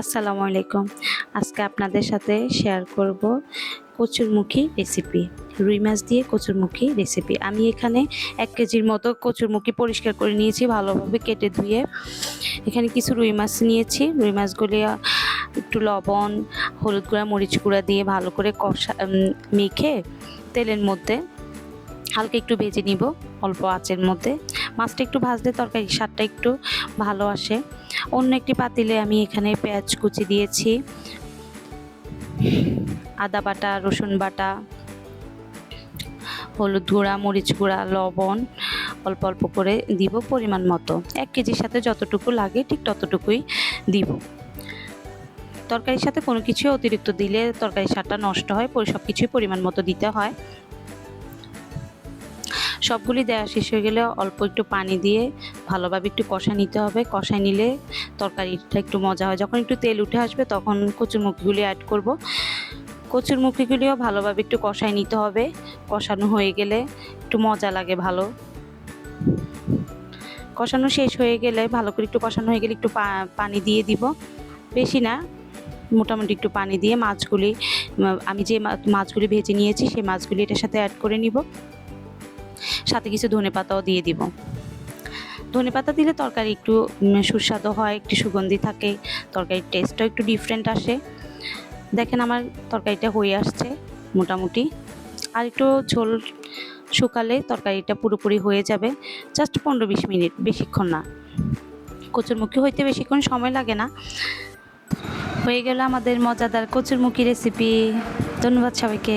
আসসালামু আলাইকুম। আজকে আপনাদের সাথে শেয়ার করব কচুরমুখী রেসিপি রুই মাছ দিয়ে কচুরমুখী রেসিপি আমি এখানে এক কেজির মতো কচুরমুখী পরিষ্কার করে নিয়েছি, ভালোভাবে কেটে ধুয়ে। এখানে কিছু রুই মাছ নিয়েছি। রুই মাছগুলি একটু লবণ, হলুদ গুঁড়া, মরিচ গুঁড়া দিয়ে ভালো করে কষা মেখে তেলের মধ্যে হালকা একটু ভেজে নিব অল্প আঁচের মধ্যে। মাছটা একটু ভাজলে তরকারি স্বাদটা একটু ভালো আসে। অন্য একটি পাতিলে আমি এখানে পেঁয়াজ কুচি দিয়েছি, আদা বাটা, রসুন বাটা, হলুদ গুঁড়া, মরিচ গুঁড়া, লবণ, অল্প অল্প করে দিব পরিমাণ মতো। এক কেজির সাথে যতটুকু লাগে ঠিক ততটুকুই দিব। তরকারির সাথে কোনো কিছু অতিরিক্ত দিলে তরকারির স্বাদটা নষ্ট হয় সব কিছুই পরিমাণ মতো দিতে হয়। সবগুলি দেওয়া শেষ হয়ে গেলে অল্প একটু পানি দিয়ে ভালোভাবে একটু কষা নিতে হবে। কষায় নিলে তরকারিটা একটু মজা হয়। যখন একটু তেল উঠে আসবে তখন কচুরমুখিগুলি অ্যাড করব। কচুরমুখিগুলিও ভালোভাবে একটু কষায় নিতে হবে। কষানো হয়ে গেলে একটু মজা লাগে ভালো। কষানো শেষ হয়ে গেলে ভালো করে একটু কষানো হয়ে গেলে একটু পানি দিয়ে দিব। বেশি না, মোটামুটি একটু পানি দিয়ে মাছগুলি, আমি যে মাছগুলি ভেজে নিয়েছি সেই মাছগুলি এটার সাথে অ্যাড করে নিব। সাথে কিছু ধনে পাতাও দিয়ে দিব। ধনে পাতা দিলে তরকারি একটু সুস্বাদু হয়, একটু সুগন্ধি থাকে, তরকারির টেস্টটাও একটু ডিফারেন্ট আসে। দেখেন আমার তরকারিটা হয়ে আসছে মোটামুটি। আর একটু ঝোল শুকালে তরকারিটা পুরোপুরি হয়ে যাবে জাস্ট পনেরো বিশ মিনিট, বেশিক্ষণ না। কচুরমুখী হইতে বেশিক্ষণ সময় লাগে না। হয়ে গেল আমাদের মজাদার কচুরমুখী রেসিপি ধন্যবাদ সবাইকে।